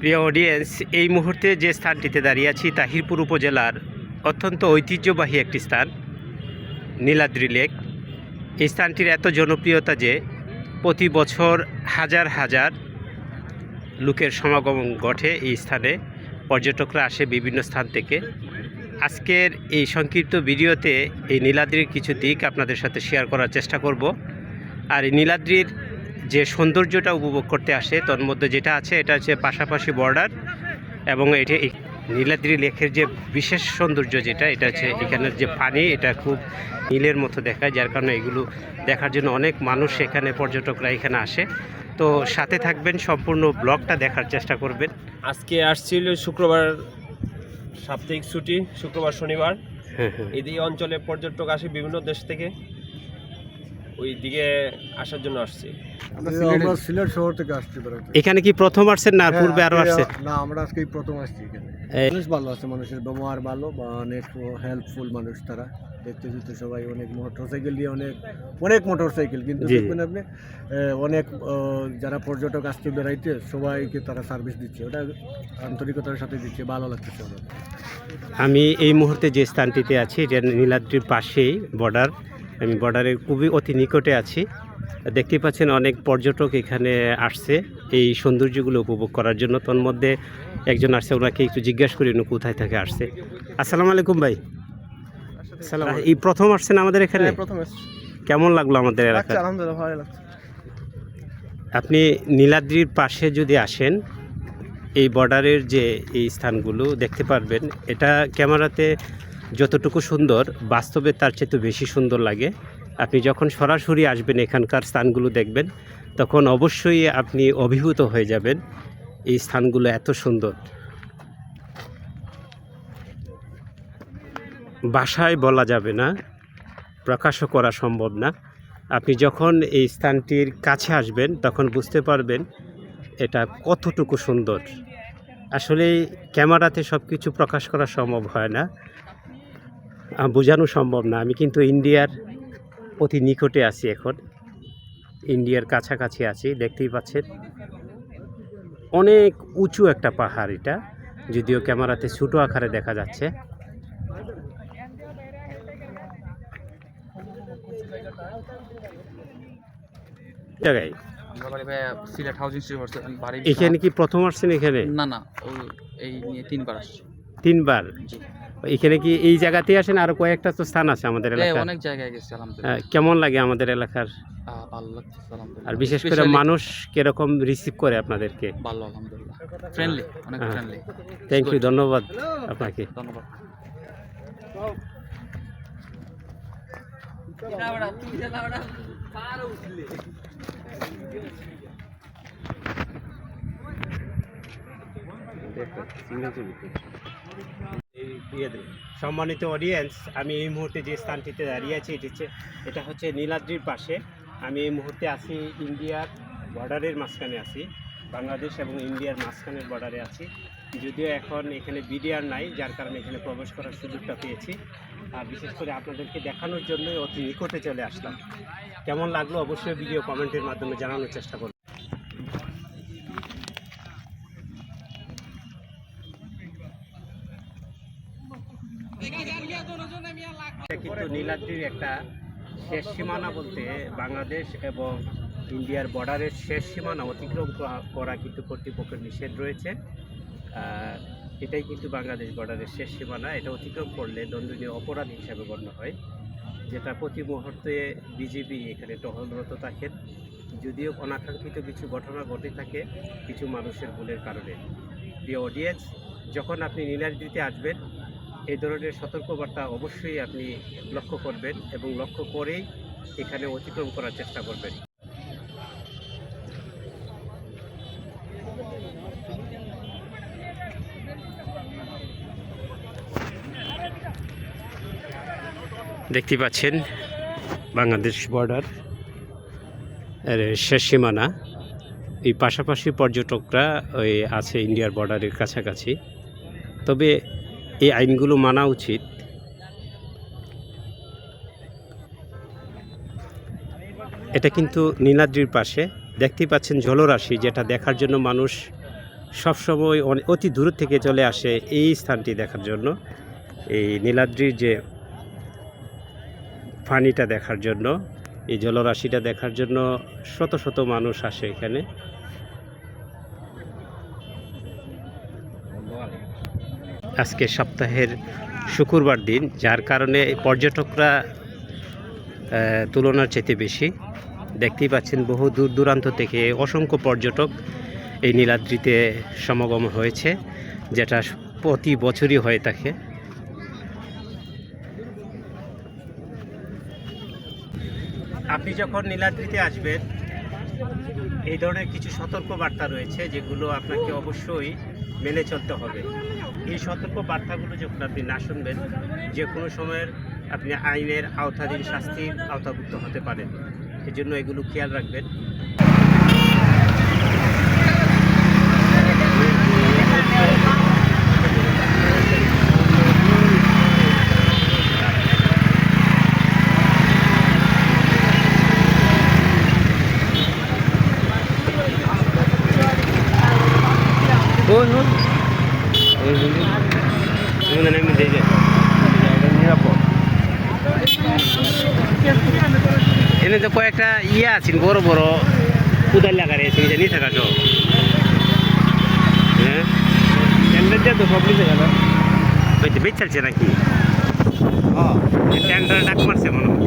প্রিয় অডিয়েন্স এই মুহূর্তে যে স্থানটিতে দাঁড়িয়ে আছি, তাহিরপুর উপজেলার অত্যন্ত ঐতিহ্যবাহী একটি স্থান, নীলাদ্রি লেক। এই স্থানটির এত জনপ্রিয়তা যে প্রতি বছর হাজার হাজার লোকের সমাগম ঘটে এই স্থানে। পর্যটকরা আসে বিভিন্ন স্থান থেকে। আজকের এই সংক্ষিপ্ত ভিডিওতে এই নীলাদ্রির কিছু দিক আপনাদের সাথে শেয়ার করার চেষ্টা করব। আর এই নীলাদ্রির যে সৌন্দর্যটা উপভোগ করতে আসে তোর মধ্যে যেটা আছে এটা হচ্ছে পাশাপাশি বর্ডার এবং এটি নীলাদ্রি লেকের যে বিশেষ সৌন্দর্য যেটা এটা হচ্ছে এখানের যে পানি এটা খুব নীলের মতো দেখায় যার কারণে এগুলো দেখার জন্য অনেক মানুষ এখানে পর্যটকরা এখানে আসে। তো সাথে থাকবেন সম্পূর্ণ ব্লগটা দেখার চেষ্টা করবেন। আজকে আসছিল শুক্রবার সাপ্তাহিক ছুটি শুক্রবার শনিবার। হ্যাঁ হ্যাঁ। এই অঞ্চলে পর্যটক আসে বিভিন্ন দেশ থেকে। ওই দিকে আসার জন্য আসছে। আমরা সিলেট শহর থেকে আসছি এখানে কি প্রথম আসছেন না পূর্বে আরও হ্যাঁ, আসছেন? না আমরা আজকে প্রথম আসছি এখানে। মানুষ ভালো আছে মানুষের ব্যবহার ভালো বা অনেক হেল্পফুল মানুষ তারা। দেখতে দেখতে সবাই অনেক মোটরসাইকেল দিয়ে অনেক অনেক মোটরসাইকেল কিন্তু। দেখবেন আপনি অনেক যারা পর্যটক আসছে বেড়াইতে সবাইকে তারা সার্ভিস দিচ্ছে। ওটা আন্তরিকতার সাথে দিচ্ছে ভালো লাগতেছে আমি এই মুহূর্তে যে স্থানটিতে আছি এটা নীলাদ্রির পাশেই বর্ডার আমি বর্ডারের খুবই অতি নিকটে আছি। দেখতে পাচ্ছেন অনেক পর্যটক এখানে আসছে এই সৌন্দর্যগুলো উপভোগ করার জন্য। তোর মধ্যে একজন আসছে ওনাকে একটু জিজ্ঞাসা করি উনি কোথায় থেকে আসছে। আসসালামু আলাইকুম ভাই। এই প্রথম আসছেন আমাদের এখানে? কেমন লাগল আমাদের এলাকা আপনি নীলাদ্রির পাশে যদি আসেন এই বর্ডারের যে এই স্থানগুলো দেখতে পারবেন এটা ক্যামেরাতে যতটুকু সুন্দর, বাস্তবে তার চেয়ে তো বেশি সুন্দর লাগে। আপনি যখন সরাসরি আসবেন এখানকার স্থানগুলো দেখবেন, তখন অবশ্যই আপনি অভিভূত হয়ে যাবেন এই স্থানগুলো এত সুন্দর। ভাষায় বলা যাবে না, প্রকাশও করা সম্ভব না। আপনি যখন এই স্থানটির কাছে আসবেন, তখন বুঝতে পারবেন এটা কতটুকু সুন্দর। আসলে ক্যামেরাতে সব কিছু প্রকাশ করা সম্ভব হয় না। বোঝানো সম্ভব না। আমি কিন্তু ইন্ডিয়ার অতি নিকটে আছি এখন। ইন্ডিয়ার কাছাকাছি আছি দেখতেই পাচ্ছেন। অনেক উঁচু একটা পাহাড় এটা যদিও ক্যামেরাতে ছোটো আকারে দেখা যাচ্ছে। জায়গায়? এখানে কি প্রথম আসছেন এখানে? না না এই নিয়ে তিনবার আসছে। তিনবার। এখানে কি এই জায়গাতেই আসেন? আরও কয়েকটা তো স্থান আছে আমাদের এই এলাকায় অনেক জায়গায় গেছি আলহামদুলিল্লাহ। কেমন লাগে আমাদের এলাকার? আহ, ভালো লাগছে আলহামদুলিল্লাহ। আর বিশেষ করে মানুষ কীরকম রিসিভ করে আপনাদেরকে? ভালো আলহামদুলিল্লাহ। ফ্রেন্ডলি অনেক হ্যাঁ। ফ্রেন্ডলি থ্যাংক ইউ ধন্যবাদ আপনাকে। ধন্যবাদ। সম্মানিত অডিয়েন্স আমি এই মুহূর্তে যে স্থানটিতে দাঁড়িয়ে আছি, এটি এটা হচ্ছে নীলাদ্রির পাশে। আমি এই মুহূর্তে আছি ইন্ডিয়ার বর্ডারের মাঝখানে আছি। বাংলাদেশ এবং ইন্ডিয়ার মাঝখানের বর্ডারে আছি। যদিও এখন এখানে বিডিআর নাই, যার কারণে এখানে প্রবেশ করার সুযোগটা পেয়েছি। আর বিশেষ করে আপনাদেরকে দেখানোর জন্যই অতি নিকটে চলে আসলাম। কেমন লাগল অবশ্যই ভিডিও কমেন্টের মাধ্যমে জানানোর চেষ্টা করব কিন্তু নীলাদ্রির একটা শেষ সীমানা বলতে বাংলাদেশ এবং ইন্ডিয়ার বর্ডারের শেষ সীমানা অতিক্রম করা- কিন্তু কর্তৃপক্ষের নিষেধ রয়েছে। এটাই কিন্তু বাংলাদেশ বর্ডারের শেষ সীমানা। এটা অতিক্রম করলে দণ্ডনীয় অপরাধ হিসাবে গণ্য হয়, যেটা প্রতি মুহূর্তে বিজেপি এখানে টহলরত থাকেন যদিও অনাকাঙ্ক্ষিত কিছু ঘটনা ঘটে থাকে কিছু মানুষের ভুলের কারণে। প্রিয় অডিয়েন্স যখন আপনি নীলাদ্রিতে আসবেন এই ধরনের সতর্কবার্তা অবশ্যই আপনি লক্ষ্য করবেন এবং লক্ষ্য করেই এখানে অতিক্রম করার চেষ্টা করবেন। দেখতে পাচ্ছেন বাংলাদেশ বর্ডার শেষ সীমানা। এই পাশাপাশি পর্যটকরা ওই আছে ইন্ডিয়ার বর্ডারের কাছাকাছি। তবে এই আইনগুলো মানা উচিত। এটা কিন্তু নীলাদ্রির পাশে। দেখতেই পাচ্ছেন জলরাশি, যেটা দেখার জন্য মানুষ সবসময় অতি দূর থেকে চলে আসে এই স্থানটি দেখার জন্য। এই নীলাদ্রির যে পানিটা দেখার জন্য, এই জলরাশিটা দেখার জন্য শত শত মানুষ আসে এখানে। আজকে সপ্তাহের শুক্রবার দিন, যার কারণে পর্যটকরা তুলনার চাইতে বেশি। দেখতেই পাচ্ছেন বহু দূর দূরান্ত থেকে অসংখ্য পর্যটক এই নীলাদ্রিতে সমাগম হয়েছে, যেটা প্রতি বছরই হয়ে থাকে। আপনি যখন নীলাদ্রিতে আসবেন, এই ধরনের কিছু সতর্ক বার্তা রয়েছে, যেগুলো আপনাকে অবশ্যই মেনে চলতে হবে। এই সতর্ক বার্তাগুলো যখন আপনি না শুনবেন, যে কোনো সময়ের আপনি আইনের আওতাধীন শাস্তির আওতাভুক্ত হতে পারেন। এজন্য এগুলো খেয়াল রাখবেন। ওই ওই ওই বুঝলি এখানে নেমে দিয়ে যায় নিরাপদ এনে তো কয়েকটা ইয়ে আছেন বড় বড় কুদাল লাগা রয়েছে জানি থাকা তো হ্যাঁ? তো সব গেল। বেচ চালছে নাকি? ট্যান্ডার ডাক মারছে মনে হয়।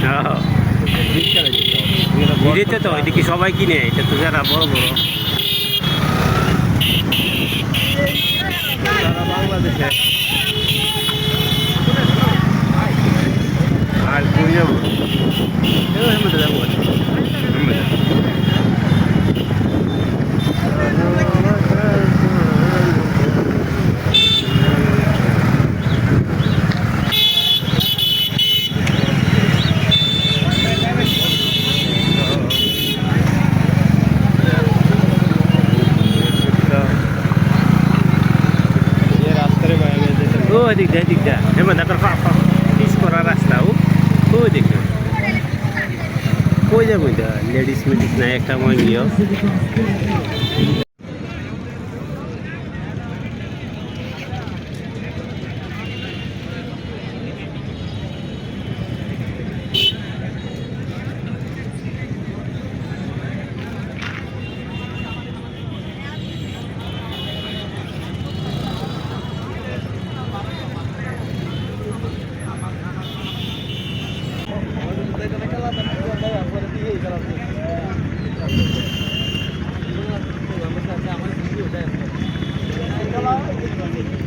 হ্যাঁ। তো এদিকে সবাই কিনে এটা তো যারা বড় বড়। বাংলাদেশে। আর কুড়িয়ে এদিক দা এদিক দা হেমা দাকার পা পা পিস করা রাস্তা, ও, ওই দেখে কই যাব লেডিস মেডিস নাই একটা মই Thank you.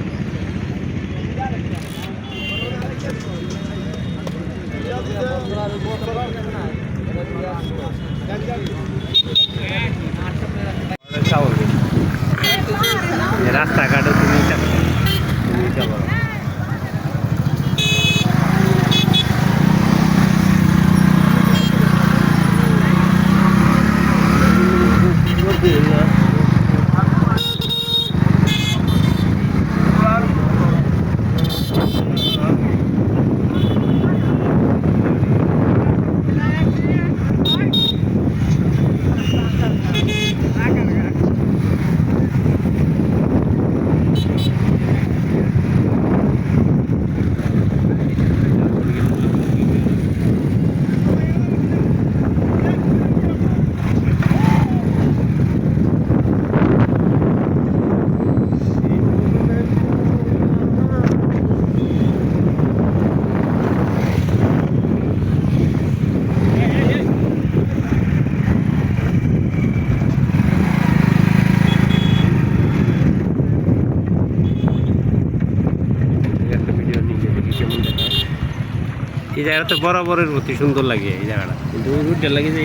এই জায়গাটা তো বরাবরের মতো সুন্দর লাগে এই জায়গাটা। কিন্তু ওই রুটটা লাগে যে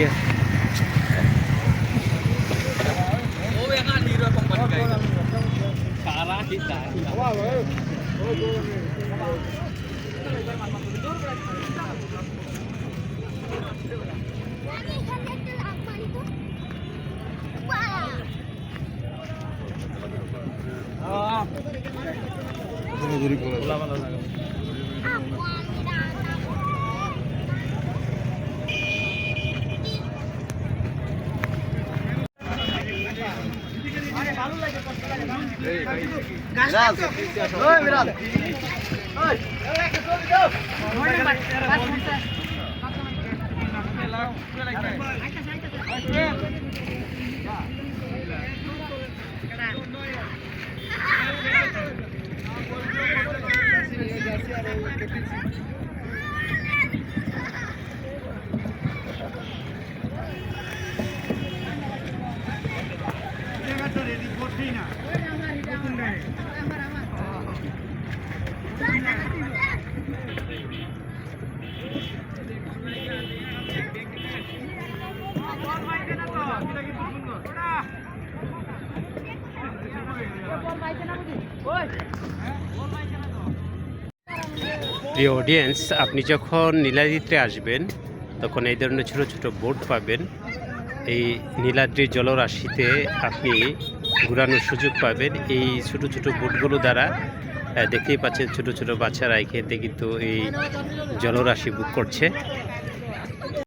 দূরি করে Miraz. Oi, Miraz. Oi. Cortina. প্রিয় অডিয়েন্স আপনি যখন নীলাদ্রিতে আসবেন, তখন এই ধরনের ছোট ছোট বোট পাবেন। এই নীলাদ্রির জলরাশিতে আপনি ঘুরানোর সুযোগ পাবেন। এই ছোট ছোট বোটগুলো দ্বারা দেখতেই পাচ্ছেন ছোট ছোট বাচ্চারা এখানে কিন্তু এই জলরাশি বুক করছে।